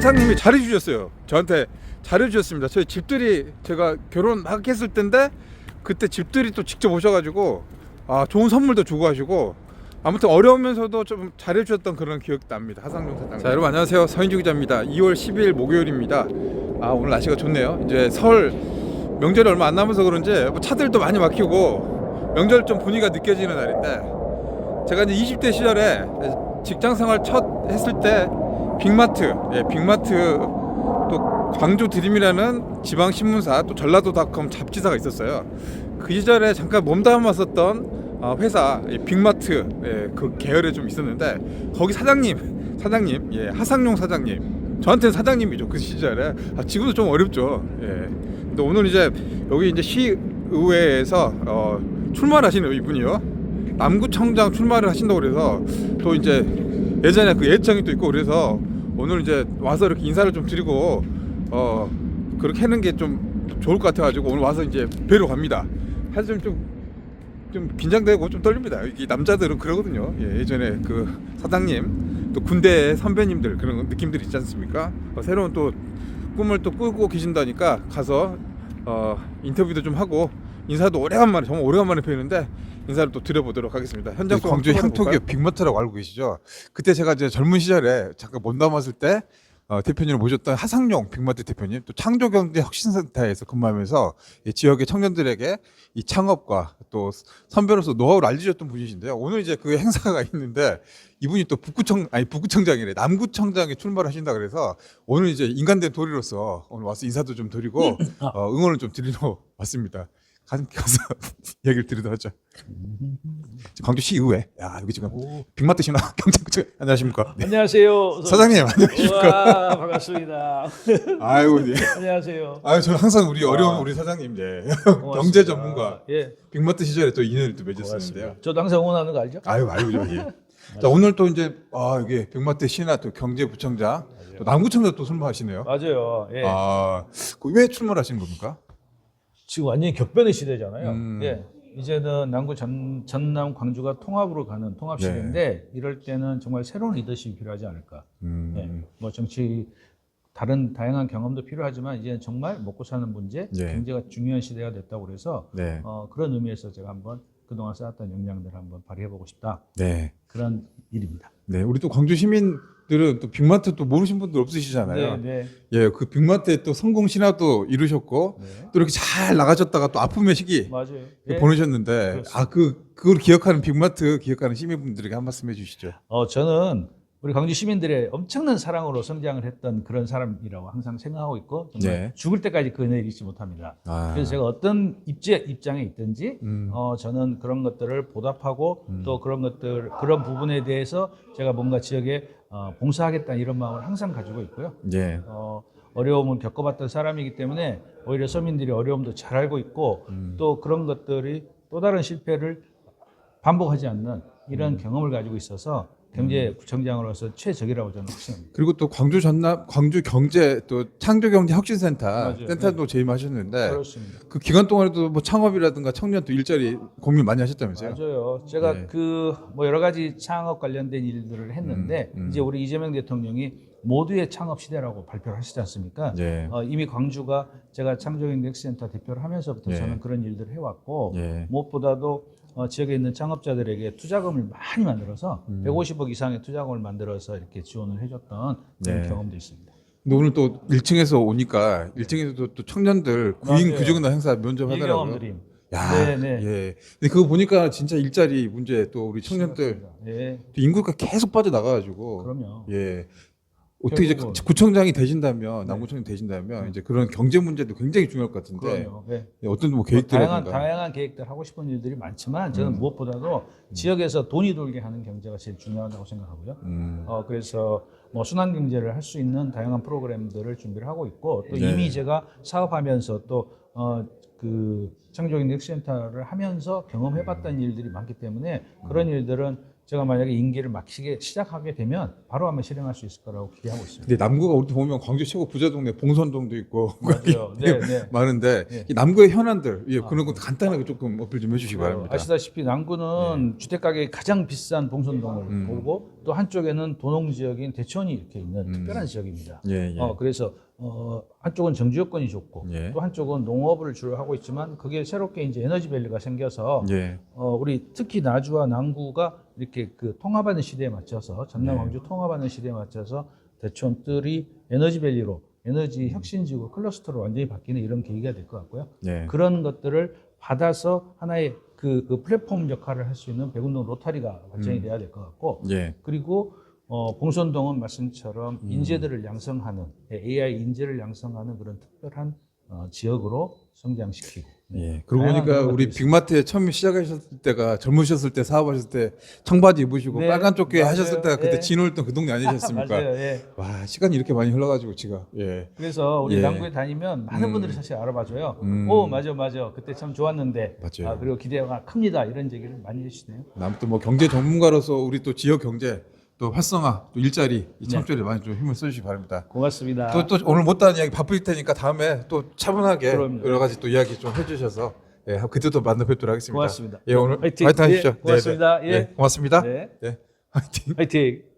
사장님이 잘해주셨어요. 저한테 잘해주셨습니다. 저희 집들이 제가 결혼 막 했을 때인데 그때 집들이 또 직접 오셔가지고 아 좋은 선물도 주고 하시고 아무튼 어려우면서도 좀 잘해주셨던 그런 기억이 납니다. 하상용 사장님. 자 여러분 안녕하세요. 서인주 기자입니다. 2월 10일 목요일입니다. 아 오늘 날씨가 좋네요. 이제 설 명절이 얼마 안 남아서 그런지 뭐 차들도 많이 막히고 명절 좀 분위기가 느껴지는 날인데 제가 이제 20대 시절에 직장 생활 첫 했을 때 빅마트, 예, 빅마트 또 광주 드림이라는 지방 신문사 또 전라도닷컴 잡지사가 있었어요. 그 시절에 잠깐 몸담았었던 어, 회사 예, 빅마트 예, 그 계열에 좀 있었는데 거기 사장님, 사장님, 예, 하상용 사장님. 저한테는 사장님이죠 그 시절에. 아, 지금도 좀 어렵죠. 예. 근데 오늘 이제 여기 이제 시의회에서 어, 출마하시는 이분이요. 남구청장 출마를 하신다고 그래서 또 이제 예전에 그 예청이 또 있고 그래서 오늘 이제 와서 이렇게 인사를 좀 드리고 어 그렇게 하는 게 좀 좋을 것 같아가지고 오늘 와서 이제 뵈러 갑니다. 사실 좀, 좀 긴장되고 좀 떨립니다. 이 남자들은 그러거든요. 예, 예전에 그 사장님 또 군대 선배님들 그런 느낌들이 있지 않습니까? 어, 새로운 또 꿈을 또 꾸고 계신다니까 가서 어, 인터뷰도 좀 하고 인사도 오래간만에 정말 오래간만에 뵈는데 인사를 또 드려보도록 하겠습니다. 현장 그 광주 한번 향토기업 볼까요? 빅마트라고 알고 계시죠? 그때 제가 이제 젊은 시절에 잠깐 몸담았을 때 어, 대표님을 모셨던 하상용 빅마트 대표님 또 창조경제혁신센터에서 근무하면서 이 지역의 청년들에게 이 창업과 또 선배로서 노하우를 알려주셨던 분이신데요. 오늘 이제 그 행사가 있는데 이분이 또 북구청 아니 북구청장이래 남구청장에 출마를 하신다 그래서 오늘 이제 인간된 도리로서 오늘 와서 인사도 좀 드리고 어, 응원을 좀 드리러 왔습니다. 가서 가서 얘기를 드리도록 하죠. 광주시 의회. 야 여기 지금 빅마트 신화 경찰청 안녕하십니까? 네. 안녕하세요. 사장님 안녕하십니까? 와, 반갑습니다. 아이고 네. 안녕하세요. 아유 저는 항상 우리 어려운 와. 우리 사장님 네. 경제 전문가 예. 빅마트 시절에 또 인연을 또 맺었었는데요. 저도 항상 응원하는 거 알죠? 아유 아이고 예. 자 오늘 또 이제 아 이게 빅마트 신화 또 경제부청장 또 남구청장 또 출마하시네요. 맞아요. 예. 아왜 출마하신 겁니까? 지금 완전히 격변의 시대잖아요. 음. 예. 이제는 남구 전, 전남 광주가 통합으로 가는 통합 시대인데 이럴 때는 정말 새로운 리더십이 필요하지 않을까. 음. 예. 뭐 정치 다른 다양한 경험도 필요하지만 이제는 정말 먹고 사는 문제, 예. 경제가 중요한 시대가 됐다고 그래서 네. 어, 그런 의미에서 제가 한번 그동안 쌓았던 역량들을 한번 발휘해보고 싶다. 네. 그런 일입니다. 네. 우리 또 광주 시민들은 또 빅마트 또 모르신 분들 없으시잖아요. 네, 네. 예, 그 빅마트의 또 성공 신화도 이루셨고 네. 또 이렇게 잘 나가셨다가 또 아픔의 시기 맞아요. 예. 보내셨는데 그렇습니다. 아 그 그걸 기억하는 빅마트 기억하는 시민분들에게 한 말씀 해주시죠. 어, 저는 우리 광주 시민들의 엄청난 사랑으로 성장을 했던 그런 사람이라고 항상 생각하고 있고 정말 네. 죽을 때까지 그 은혜를 잊지 못합니다. 아, 그래서 제가 어떤 입제 입장에 있든지 음. 어, 저는 그런 것들을 보답하고 음. 또 그런 것들 그런 부분에 대해서 제가 뭔가 지역에 어, 봉사하겠다 이런 마음을 항상 가지고 있고요. 예, 어, 어려움을 겪어봤던 사람이기 때문에 오히려 서민들이 어려움도 잘 알고 있고 음. 또 그런 것들이 또 다른 실패를 반복하지 않는 음. 이런 경험을 가지고 있어서 경제구청장으로서 최적이라고 저는 확신합니다. 그리고 또 광주 전남 광주 경제 또 창조 경제 혁신센터 맞아요. 센터도 재임하셨는데 그렇습니다. 그 기간 동안에도 뭐 창업이라든가 청년 또 일자리 고민 많이 하셨다면서요? 맞아요. 제가 네. 그 뭐 여러 가지 창업 관련된 일들을 했는데 음, 음. 이제 우리 이재명 대통령이 모두의 창업 시대라고 발표를 하시지 않습니까? 예, 어, 이미 광주가 제가 창조경제센터 대표를 하면서부터 예. 저는 그런 일들을 해왔고 예, 무엇보다도 어, 지역에 있는 창업자들에게 투자금을 많이 만들어서 음. 150억 이상의 투자금을 만들어서 이렇게 지원을 해줬던 그런 네. 경험도 있습니다. 근데 오늘 또 1층에서 오니까 1층에서도 또 청년들 구인 맞아요. 구직나 행사 면접하더라고요. 일경험. 야, 네, 네. 예. 근데 그거 보니까 진짜 일자리 문제 또 우리 청년들 예, 또 인구가 계속 빠져나가가지고 그럼요. 예. 어떻게 이제 결국은- 구청장이 되신다면 네. 남구청장이 되신다면 이제 그런 경제 문제도 굉장히 중요할 것 같은데 그럼요. 예. 예, 어떤 뭐뭐 계획들이 다양한 다양한 계획들 하고 싶은 일들이 많지만 저는 음. 무엇보다도 지역에서 돈이 돌게 하는 경제가 제일 중요하다고 생각하고요. 음, 어, 그래서 뭐 순환 경제를 할 수 있는 다양한 프로그램들을 준비를 하고 있고 또 네. 이미 제가 사업하면서 또 어, 그 창조경제센터를 하면서 경험해봤던 일들이 많기 때문에 그런 일들은 제가 만약에 임기를 맡기게 시작하게 되면 바로 한번 실행할 수 있을 거라고 기대하고 있습니다. 근데 남구가 우리 보면 광주 최고 부자 동네 봉선동도 있고 맞아요. 네, 네. 많은데 네. 이 남구의 현안들 예, 그런 거 간단하게 조금 어필 좀 해주시기 어, 바랍니다. 아시다시피 남구는 주택 가격이 가장 비싼 봉선동을 음. 보고 또 한쪽에는 도농 지역인 대천이 이렇게 있는 음. 특별한 지역입니다. 예, 예. 어, 그래서 어, 한쪽은 정지 여건이 좋고 예. 또 한쪽은 농업을 주로 하고 있지만 그게 새롭게 이제 에너지 밸리가 생겨서 예. 어, 우리 특히 나주와 남구가 이렇게 그 통합하는 시대에 맞춰서 전남 네. 광주 통합하는 시대에 맞춰서 대촌들이 에너지 밸리로 에너지 혁신지구 클러스터로 완전히 바뀌는 이런 계기가 될 것 같고요. 예. 그런 것들을 받아서 하나의 그, 그 플랫폼 역할을 할 수 있는 백운동 로타리가 발전이 음. 돼야 될 것 같고 예. 그리고 어, 봉선동은 말씀처럼 음. 인재들을 양성하는 AI 인재를 양성하는 그런 특별한 어, 지역으로 성장시키고 예. 그러고 다양한 보니까 우리 빅마트에 처음 시작하셨을 때가 젊으셨을 때 사업하셨을 때 청바지 입으시고 네, 빨간 조끼 맞아요. 하셨을 때가 그때 예. 진월동 그 동네 아니셨습니까? 맞아요. 예. 와 시간이 이렇게 많이 흘러가지고 지가 예. 그래서 우리 예. 남구에 다니면 많은 음. 분들이 사실 알아봐줘요. 음. 오 맞아 맞아 그때 참 좋았는데 맞아요. 아, 그리고 기대가 큽니다 이런 얘기를 많이 해주시네요. 아무튼 뭐 경제 전문가로서 우리 또 지역 경제 또 활성화 또 일자리 이 창출에 많이 좀 힘을 써주시기 바랍니다. 고맙습니다. 또, 또 오늘 못다한 이야기 바쁠 테니까 다음에 또 차분하게 그럼요. 여러 가지 또 이야기 좀 해주셔서 예, 그때 또 만나 뵙도록 하겠습니다. 고맙습니다. 예, 오늘 화이팅. 화이팅 하십시오. 예, 고맙습니다. 네, 네. 예. 네, 고맙습니다. 네. 네, 화이팅. 화이팅.